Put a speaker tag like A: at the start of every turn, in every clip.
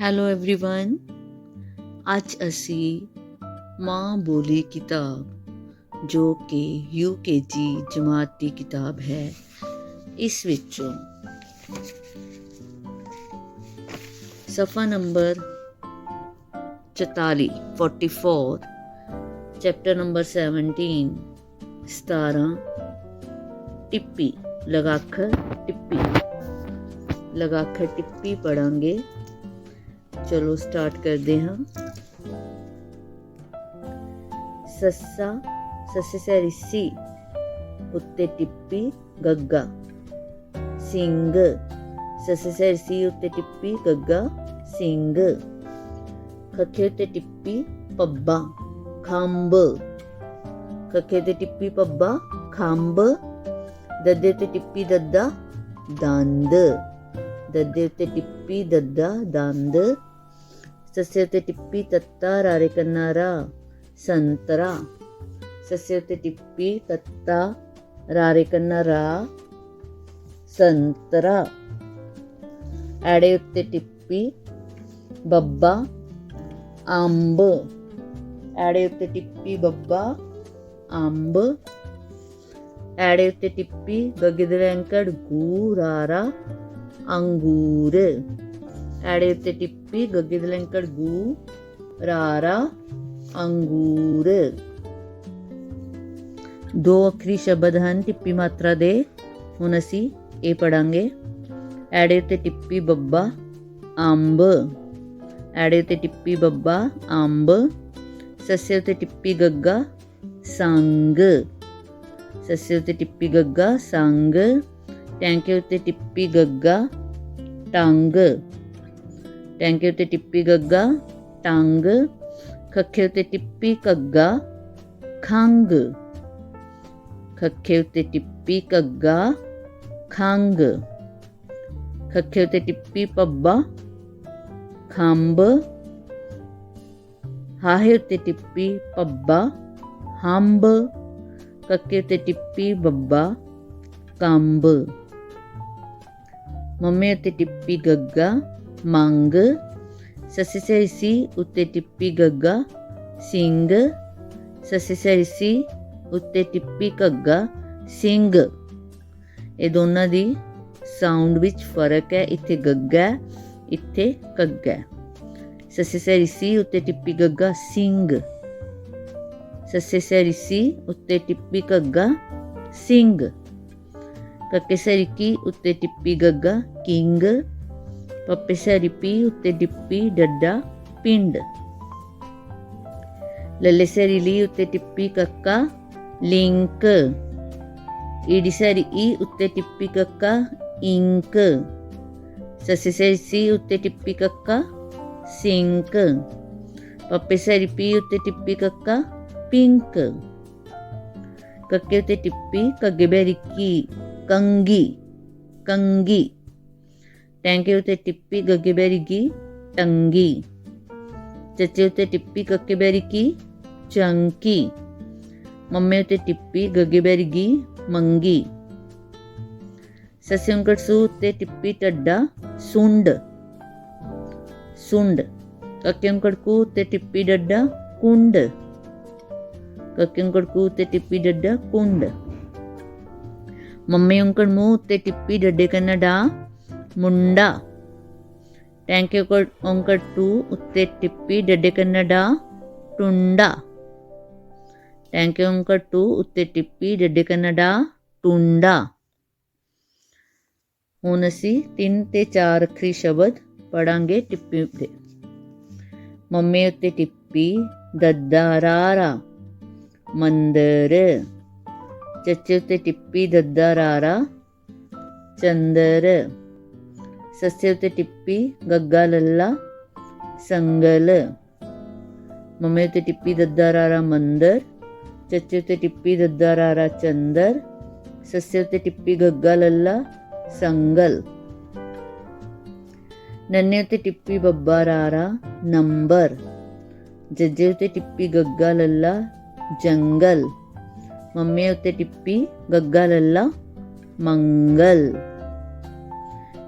A: Hello everyone ਅੱਜ ਅਸੀਂ ਮਾਂ ਬੋਲੀ ਕਿਤਾਬ ਜੋ ਕਿ ਯੂਕੇਜੀ ਜਮਾਤ ਦੀ ਕਿਤਾਬ ਹੈ ਇਸ ਵਿੱਚੋਂ ਸਫਾ ਨੰਬਰ 44 44 ਚੈਪਟਰ ਨੰਬਰ 17 17 ਟਿੱਪੀ ਲਗਾਖਰ ਟਿੱਪੀ ਲਗਾਖਰ ਟਿੱਪੀ ਪੜਾਂਗੇ ਚਲੋ ਸਟਾਰਟ ਕਰਦੇ ਹਾਂ ਸੱਸਾ ਸੱਸੇ ਸੈਰੀ ਸੀ ਉੱਤੇ ਟਿੱਪੀ ਗੱਗਾ ਸਿੰਘ ਸੱਸੇ ਸੈਰੀ ਸੀ ਉੱਤੇ ਟਿੱਪੀ ਗੱਗਾ ਸਿੰਘ ਖੱਖੇ ਉੱਤੇ ਟਿੱਪੀ ਪੱਬਾ ਖੰਭ ਖੱਖੇ ਤੇ ਟਿੱਪੀ ਪੱਬਾ ਖੰਭ ਦੱਦੇ ਤੇ ਟਿੱਪੀ ਦੱਦਾ ਦੰਦ ਦੱਦੇ ਉੱਤੇ ਟਿੱਪੀ ਦੱਦਾ ਦੰਦ ਸੱਸੇ ਉੱਤੇ ਟਿੱਪੀ ਤੱਤਾ ਰਾਰੇ ਕੰਨਾ ਰਾ ਸੰਤਰਾ ਸੱਸੇ ਉੱਤੇ ਟਿੱਪੀ ਤੱਤਾ ਰਾਰੇ ਕੰਨਾ ਰਾ ਸੰਤਰਾ ਐੜੇ ਉੱਤੇ ਟਿੱਪੀ ਬੱਬਾ ਅੰਬ ਐੜੇ ਉੱਤੇ ਟਿੱਪੀ ਬੱਬਾ ਅੰਬ ਐੜੇ ਉੱਤੇ ਟਿੱਪੀ ਗੱਗੇ ਦੇ ਵੈਂਕੜ ਗੂ, ਰਾਰਾ, ਅੰਗੂਰ। ਦੋ ਅੱਖਰੀ ਸ਼ਬਦ ਹਨ ਟਿੱਪੀ ਮਾਤਰਾ ਦੇ, ਹੁਣ ਅਸੀਂ ਇਹ ਪੜਾਂਗੇ ਐੜੇ ਤੇ ਟਿੱਪੀ ਬੱਬਾ, ਅੰਬ। ਐੜੇ ਤੇ ਟਿੱਪੀ ਬੱਬਾ, ਅੰਬ। ਸੱਸੇ ਉੱਤੇ ਟਿੱਪੀ ਗੱਗਾ, ਸੰਗ। ਸੱਸੇ ਉੱਤੇ ਟਿੱਪੀ ਗੱਗਾ, ਸੰਗ। ਟੈਂਕੇ ਉੱਤੇ ਟਿੱਪੀ ਗੱਗਾ, ਟੰਗ। ਟੈਂਕੇ ਉੱਤੇ ਟਿੱਪੀ ਗੱਗਾ ਟੰਗ ਖੱਖੇ ਉੱਤੇ ਟਿੱਪੀ ਕੱਗਾ ਖੰਗ ਖੱਖੇ ਉੱਤੇ ਟਿੱਪੀ ਕੱਗਾ ਖੰਗ ਖੱਖੇ ਉੱਤੇ ਟਿੱਪੀ ਪੱਬਾ ਖੰਬ ਹਾਹੇ ਉੱਤੇ ਟਿੱਪੀ ਪੱਬਾ ਹੰਬ ਕੱਕੇ ਉੱਤੇ ਟਿੱਪੀ ਬੱਬਾ ਕੰਬ ਮੰਮੇ ਉੱਤੇ ਟਿੱਪੀ ਗੱਗਾ ਮੰਗ, ਸੱਸੇ ਸੈਰੀ ਸੀ ਉੱਤੇ ਟਿੱਪੀ ਗੱਗਾ ਸਿੰਘ ਸੱਸੇ ਸੈਰੀ ਸੀ ਉੱਤੇ ਟਿੱਪੀ ਗੱਗਾ ਸਿੰਘ ਇਹ ਦੋਨਾਂ ਦੀ ਸਾਊਂਡ ਵਿੱਚ ਫ਼ਰਕ ਹੈ, ਇੱਥੇ ਗੱਗਾ ਇੱਥੇ ਕੱਗਾ ਹੈ। ਸੱਸੇ ਸੈਰੀ ਸੀ ਉੱਤੇ ਟਿੱਪੀ ਗੱਗਾ ਸਿੰਘ ਸੱਸੇ ਸੈਰੀ ਸੀ ਉੱਤੇ ਟਿੱਪੀ ਗੱਗਾ ਸਿੰਘ ਕੱਕੇ ਸੈਰੀ ਕੀ ਉੱਤੇ ਟਿੱਪੀ ਗੱਗਾ, ਕਿੰਗ। ਪੱਪੇ ਸੈਰੀ ਪੀ ਉੱਤੇ ਟਿੱਪੀ ਡੱਡਾ ਪਿੰਡ ਲੱਲੇ ਸੈਰੀ ਲੀ ਉੱਤੇ ਟਿੱਪੀ ਕੱਕਾ ਲਿੰਕ ਈਡੀ ਸੈਰੀ ਈ ਉੱਤੇ ਟਿੱਪੀ ਕੱਕਾ ਇੰਕ ਸੱਸੇ ਸੈਰੀ ਸੀ ਉੱਤੇ ਟਿੱਪੀ ਕੱਕਾ ਸਿੰਕ ਪੱਪੇ ਸੈਰੀ ਪੀ ਉੱਤੇ ਟਿੱਪੀ ਕੱਕਾ ਪਿੰਕ ਕੱਕੇ ਉੱਤੇ ਟਿੱਪੀ ਕੱਗੇ ਬੈਰੀ ਕੀ ਕੰਗੀ ਕੰਗੀ ਟੈਂਕੇ ਉੱਤੇ ਟਿੱਪੀ ਗੱਗੇ ਬੈਰੀ ਕੀ? ਟੰਗੀ ਚੱਚੇ ਉੱਤੇ ਟਿੱਪੀ ਕੱਕੇ ਬੈਰੀ ਕੀ? ਚੰਕੀ। ਮੰਮੇ ਉੱਤੇ ਟਿੱਪੀ ਗੱਗੇ ਬੈਰੀ ਕੀ? ਮੰਗੀ। ਸੱਸੇ ਉਂਕੜ ਸੂ ਉੱਤੇ ਟਿੱਪੀ ਟੱਡਾ ਸੁੰਡ। ਸੁੰਡ। ਕੱਕੇ ਉਂਕੜ ਕੂ ਉੱਤੇ ਟਿੱਪੀ ਡੱਡਾ ਕੁੰਡ। ਕੱਕੇ ਉਂਕੜ ਕੂ ਉੱਤੇ ਟਿੱਪੀ ਡੱਡਾ ਕੁੰਡ। ਮੰਮੀ ਉਂਕੜ ਮੂੰਹ ਉੱਤੇ ਟਿੱਪੀ ਡੱਡੇ ਕੰਨਾ ਡਾ ਮੁੰਡਾ। ਟੈਂਕ ਉਂਕੜ ਉਂਕੜ ਉੱਤੇ ਟਿੱਪੀ, ਡੱਡੇ ਕੰਨਾ ਡਾ ਟੁੰਡਾ ਟੈਂਕੇ ਉਂਕੜ ਟੂ ਉੱਤੇ ਟਿੱਪੀ, ਡੱਡੇ ਕੰਨਾ ਡਾ ਟੁੰਡਾ। ਹੁਣ ਅਸੀਂ ਤਿੰਨ ਤੇ ਚਾਰ ਅੱਖਰੀ ਸ਼ਬਦ ਪੜਾਂਗੇ ਟਿੱਪੀ ਉੱਤੇ। ਮੰਮੀ ਉੱਤੇ ਟਿੱਪੀ, ਦੱਦਾ ਰਾਰਾ, ਮੰਦਰ। ਚੱਚੇ ਉੱਤੇ ਟਿੱਪੀ, ਦੱਦਾ ਰਾਰਾ, ਚੰਦਰ। ਸੱਸੇ ਉੱਤੇ ਟਿੱਪੀ ਗੱਗਾ ਲੱਲਾ ਸੰਗਲ ਮੰਮੀ ਉੱਤੇ ਟਿੱਪੀ ਦੱਦਾ ਰਾਰਾ ਮੰਦਰ ਚੱਚੇ ਉੱਤੇ ਟਿੱਪੀ ਦੱਦਾ ਰਾਰਾ ਚੰਦਰ ਸੱਸੇ ਉੱਤੇ ਟਿੱਪੀ ਗੱਗਾ ਲੱਲਾ ਸੰਗਲ ਨੰਨੇ ਉੱਤੇ ਟਿੱਪੀ ਬੱਬਾ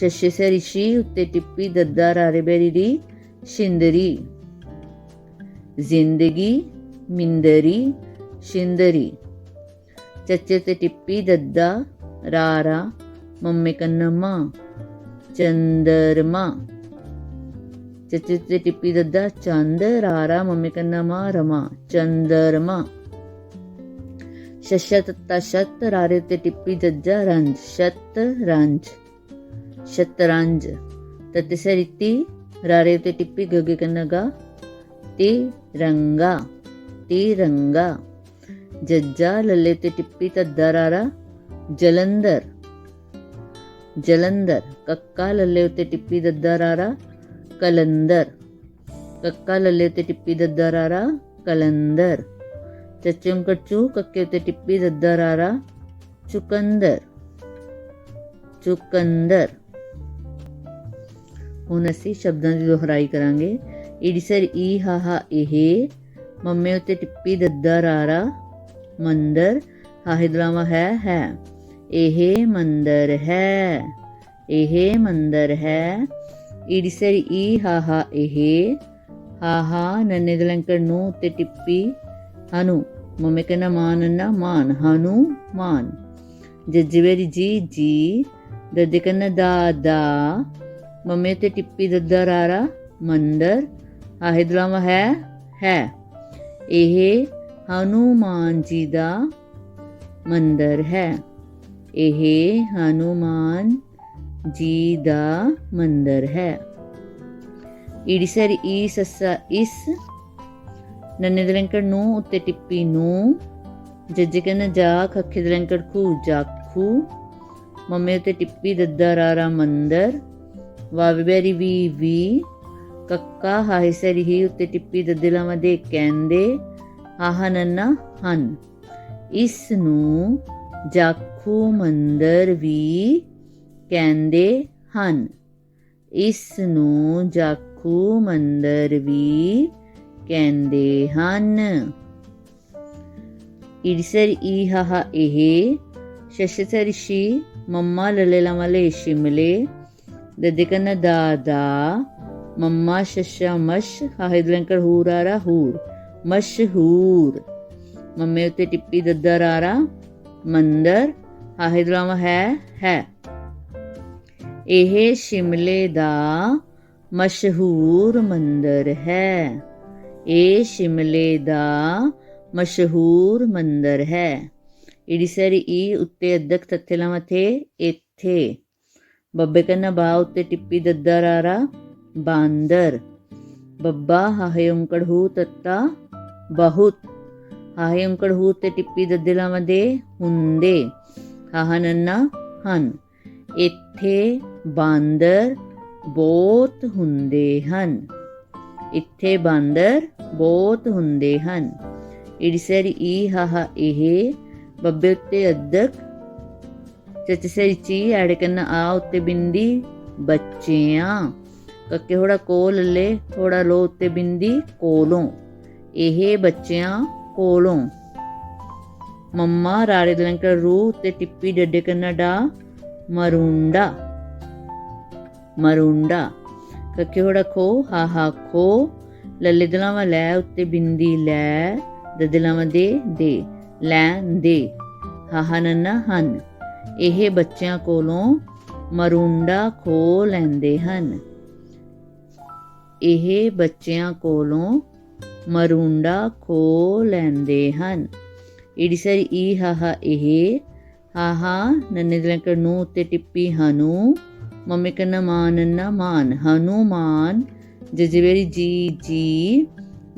A: ਉੱਤੇ ਟਿੱਪੀ ਦੱਦਾ ਰਾਰਾ ਬਿੰਦਰ ਸ਼ਸ਼ੇ ਸਰੀ ਸ਼ੀ ਉੱਤੇ ਟਿੱਪੀ ਦੱਦਾ ਰਾਰਾ ਸ਼ਿੰਦਰ ਜ਼ਜ਼ੇ ਸਰੀ ਜ਼ੀ ਉੱਤੇ ਟਿੱਪੀ ਦੱਦਾ ਗੱਗੇ ਬੈਰੀਗੀ ਜ਼ਿੰਦਗੀ ਮੰਮੇ ਸਰੀ ਮੀ ਉੱਤੇ ਟਿੱਪੀ ਦੱਦਾ ਰਾਰੇ ਬੈਰੀਰੀ ਮਿੰਦਰੀ ਸ਼ਸ਼ੇ ਸਰੀ ਸ਼ੀ ਉੱਤੇ ਟਿੱਪੀ ਦੱਦਾ ਰਾਰੇ ਬੈਰੀਰੀ ਸ਼ਿੰਦਰੀ ਜ਼ਿੰਦਗੀ ਮਿੰਦਰੀ ਸ਼ਿੰਦਰੀ ਚੱਚੇ ਤੇ ਟਿੱਪੀ ਦੱਦਾ ਰਾਰਾ ਮੰਮੇ ਕੰਨਮਾ ਚੰਦਰਮਾ ਚੱਚੇ ਤੇ ਟਿੱਪੀ ਦੱਦਾ ਚੰਦ ਰਾਰਾ ਮੰਮੇ ਕੰਨਮਾ ਰਮਾ ਚੰਦਰਮਾ ਸ਼ਸ਼ਤ ਤਸ਼ਤ ਹੁਣ ਅਸੀਂ ਸ਼ਬਦਾਂ ਦੀ ਦੁਹਰਾਈ ਕਰਾਂਗੇ। ਇੜਸਰ ਈ ਹਾ ਹਾ ਇਹ, ਮੰਮੇ ਉੱਤੇ ਟਿੱਪੀ ਦੱਦਾ ਰਾਰਾ, ਮੰਦਰ ਹਾਹਿਦਲਾਵਾ ਹੈ ਹੈ। ਇਹ ਮੰਦਰ ਹੈ, ਇਹ ਮੰਦਰ ਹੈ। ਇੜਸਰ ਈ ਹਾ ਹਾ ਇਹ, ਹਾ ਹਾ ਨੰਨੇ ਦਲੰਕਰ ਨੂੰ ਉੱਤੇ ਟਿੱਪੀ, ਹਨੂ। ਮੰਮੇ ਕਹਿੰਦਾ, ਮਾਨ ਨਾ ਮਾਨ, ਹਨੂ, ਮਾਨ। ਜੱਜਵੇਰੀ ਜੀ ਜੀ। ਦੱਦੇ ਕਹਿੰਦਾ, ਦਾ ਦਾ। ਮੰਮੇ ਤੇ ਟਿੱਪੀ ਦੱਦਾ ਰਾਰਾ ਮੰਦਰ ਆਹਿਦਲਾਵਾ ਹੈ ਹੈ ਇਹ ਹਨੂਮਾਨ ਜੀ ਦਾ ਮੰਦਰ ਹੈ ਇਹ ਹਨੂਮਾਨ ਜੀ ਦਾ ਮੰਦਰ ਹੈ ਇੜਸਰ ਈ ਸੱਸਾ ਇਸ ਨੰਨੇ ਦਲੰਕੜ ਨੂੰ ਉੱਤੇ ਟਿੱਪੀ ਨੂੰ ਜੱਜ ਕਹਿੰਦਾ ਜਾ ਖੱਖੇ ਦਲੰਕੜ ਖੂ ਜਾਖੂ ਮੰਮੇ ਉੱਤੇ ਟਿੱਪੀ ਦੱਦਾ ਰਾਰਾ ਮੰਦਰ ਵਾਵਬੇਰੀ ਵੀ ਵੀ ਕੱਕਾ ਹਾਇਸਰੀ ਹੀ ਉੱਤੇ ਟਿੱਪੀ ਦੱਦਲਾਵਾਂ ਦੇ ਕਹਿੰਦੇ ਆਹ ਨੰਨਾ ਹਨ ਇਸ ਨੂੰ ਜਾਖੂ ਮੰਦਰ ਵੀ ਕਹਿੰਦੇ ਹਨ ਇਸ ਨੂੰ ਜਾਖੂ ਮੰਦਰ ਵੀ ਕਹਿੰਦੇ ਹਨ ਇੜਸਰ ਈ ਹਾ ਇਹ ਸ਼ਸ਼ਸਰ ਸ਼ੀ ਮੰਮਾ ਲਲੇਲਾ ਮਲੇ ਸ਼ਿਮਲੇ ਦਦਿਕਨ ਦਾਦਾ ਮੰਮਾ ਮੰਮੇ ਉੱਤੇ ਟਿੱਪੀ ਦੱਦਾ ਰਾਰਾ ਮੰਦਰ ਹਾਹਿਦਲਾਵਾ ਹੈ ਹੈ ਇਹ ਸ਼ਿਮਲੇ ਦਾ ਮਸ਼ਹੂਰ ਮੰਦਰ ਹੈ ਇਹ ਸ਼ਿਮਲੇ ਦਾ ਮਸ਼ਹੂਰ ਮੰਦਰ ਹੈ ਇੜੀਸਰੀ ਈ ਉੱਤੇ ਅਦਕ ਤਥੇਲਾ ਮਥੇ ਇੱਥੇ ਬੱਬੇ ਕੰਨਾ ਬਾ ਉੱਤੇ ਟਿੱਪੀ ਦੱਦਾ ਰਾਰਾ ਬਾਂਦਰ ਬੱਬਾ ਹਾਹੇ ਉਂਕੜ ਹੂ ਤੱਤਾ ਬਹੁਤ ਹਾਹੇ ਉਂਕੜ ਹੂ ਤੇ ਟਿੱਪੀ ਦੱਦੇਲਾ ਦੇ ਹੁੰਦੇ ਹਾਹ ਨੰਨਾ ਹਨ ਇੱਥੇ ਬਾਂਦਰ ਬਹੁਤ ਹੁੰਦੇ ਹਨ ਇੱਥੇ ਬਾਂਦਰ ਬਹੁਤ ਹੁੰਦੇ ਹਨ ਇੜਸਰ ਈ ਹਾਹਾ ਇਹ ਬੱਬੇ ਉੱਤੇ ਅਦਕ ਚਚਸਰੀ ਚੀ ਐਡ ਕਰਨਾ ਆ ਉੱਤੇ ਬਿੰਦੀ ਬੱਚਿਆਂ। ਕੱਕੇ ਹੋੜਾ ਕੋ ਲੱਲੇ ਥੋੜਾ ਲੋ ਉੱਤੇ ਬਿੰਦੀ ਕੋਲੋਂ। ਇਹ ਬੱਚਿਆਂ ਕੋਲੋਂ। ਮੰਮਾ ਰਾੜੇ ਦਲੰਕਰ ਰੂ ਤੇ ਟਿੱਪੀ ਡੱਡੇ ਕਰਨਾ ਡਾ ਮਰੁੰਡਾ। ਮਰੁੰਡਾ। ਕੱਕੇ ਹੋੜਾ ਖੋ, ਹਾ ਹਾ ਖੋ। ਲੱਲੇ ਦਲਾਵਾਂ ਲੈ, ਉੱਤੇ ਬਿੰਦੀ ਲੈ ਦਦਲਾਵਾਂ ਦੇ ਦੇ, ਲੈਣ ਦੇ। ਹਾਹਾ ਨੰਨਾ ਹਨ। ਇਹ ਬੱਚਿਆਂ ਕੋਲੋਂ ਮਰੁੰਡਾ ਖੋ ਲੈਂਦੇ ਹਨ। ਇਹ ਬੱਚਿਆਂ ਕੋਲੋਂ ਮਰੁੰਡਾ ਖੋ ਲੈਂਦੇ ਹਨ। ਇੜਸਰ ਈ ਹਾਹਾ ਇਹ ਹਾਹਾ ਨੰਨੇ ਦਲੰਕਰ ਨੂੰ ਉੱਤੇ ਟਿੱਪੀ ਹਨੂ, ਮੰਮੀ ਕਨਾ ਮਾਨ ਮਾਨ ਹਨੂਮਾਨ ਜਜਵੇਰੀ ਜੀ ਜੀ,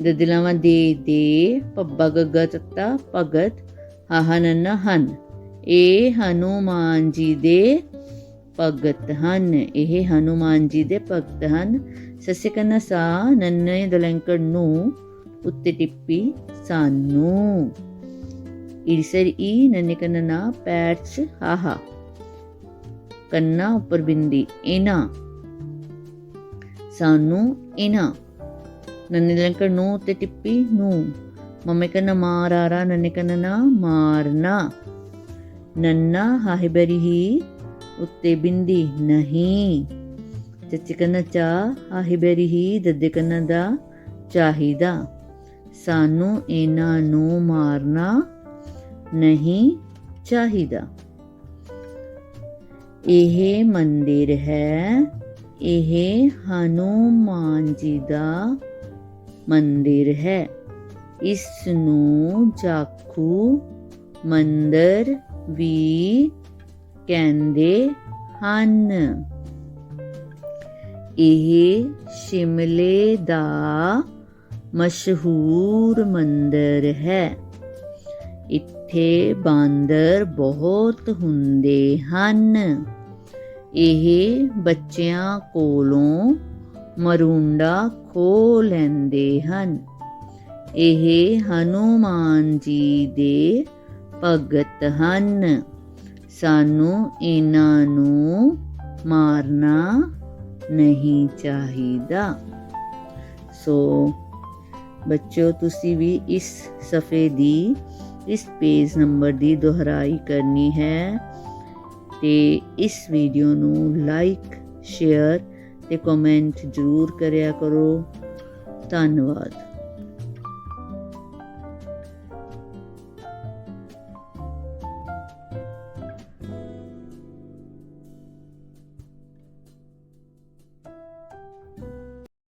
A: ਦਦਲਾਵਾਂ ਦੇ ਦੇ, ਪੱਬਾ ਗੱਗਾ ਤੱਤਾ ਭਗਤ ਹਾਹਾ ਨੰਨਾ ਹਨ। ਇਹ ਹਨੂਮਾਨ ਜੀ ਦੇ ਭਗਤ ਹਨ। ਇਹ ਹਨੂਮਾਨ ਜੀ ਦੇ ਭਗਤ ਹਨ। ਸੱਸੇ ਕੰਨਾ ਸਾ ਨੰਨੇ ਦਲੰਕੜ ਨੂੰ, ਉੱਤੇ ਟਿੱਪੀ ਸਾਨੂੰ। ਇਰਸਰ ਈ ਨੰਨੇ ਕੰਨਾ ਨਾ ਪੈਟਸ ਹਾਹਾ। ਕੰਨਾ ਉੱਪਰ ਬਿੰਦੀ ਇਹਨਾਂ ਸਾਨੂੰ ਇਹਨਾਂ ਨੰਨੇ ਦਲੰਕੜ ਨੂੰ ਉੱਤੇ ਟਿੱਪੀ ਨੂੰ। ਮੰਮੇ ਕੰਨਾ ਮਾਰਾਰਾ ਨੰਨੇ ਕੰਨਾ ਨਾ ਮਾਰਨਾ। ਨੰਨਾ ਹਾਹਿਬਰੀ ਹੀ ਉੱਤੇ ਬਿੰਦੀ ਨਹੀਂ। ਚੱਚੇ ਕੰਨਾ ਚਾ ਹਾਹਿਬਰੀ ਦਾ ਚਾਹੀਦਾ। ਸਾਨੂੰ ਇਹਨਾਂ ਨੂੰ ਮਾਰਨਾ ਨਹੀਂ ਚਾਹੀਦਾ। ਇਹ ਮੰਦਿਰ ਹੈ, ਇਹ ਹਨੂਮਾਨ ਜੀ ਦਾ ਮੰਦਿਰ ਹੈ। ਇਸ ਨੂੰ ਜਾਖੂ ਮੰਦਰ ਵੀ ਕਹਿੰਦੇ ਹਨ। ਇਹ ਸ਼ਿਮਲੇ ਦਾ ਮਸ਼ਹੂਰ ਮੰਦਰ ਹੈ। ਇੱਥੇ ਬਾਂਦਰ ਬਹੁਤ ਹੁੰਦੇ ਹਨ। ਇਹ ਬੱਚਿਆਂ ਕੋਲੋਂ ਮਰੁੰਡਾ ਖੋ ਲੈਂਦੇ ਹਨ। ਇਹ ਹਨੂਮਾਨ ਜੀ ਦੇ ਭਗਤ ਹਨ। ਸਾਨੂੰ ਇਹਨਾਂ ਨੂੰ ਮਾਰਨਾ ਨਹੀਂ ਚਾਹੀਦਾ। ਸੋ ਬੱਚਿਓ ਤੁਸੀਂ ਵੀ ਇਸ ਸਫੇ ਦੀ, ਇਸ ਪੇਜ ਨੰਬਰ ਦੀ ਦੁਹਰਾਈ ਕਰਨੀ ਹੈ ਤੇ ਇਸ ਵੀਡੀਓ ਨੂੰ ਲਾਈਕ, ਸ਼ੇਅਰ ਤੇ ਕਮੈਂਟ ਜ਼ਰੂਰ ਕਰਿਆ ਕਰੋ। ਧੰਨਵਾਦ।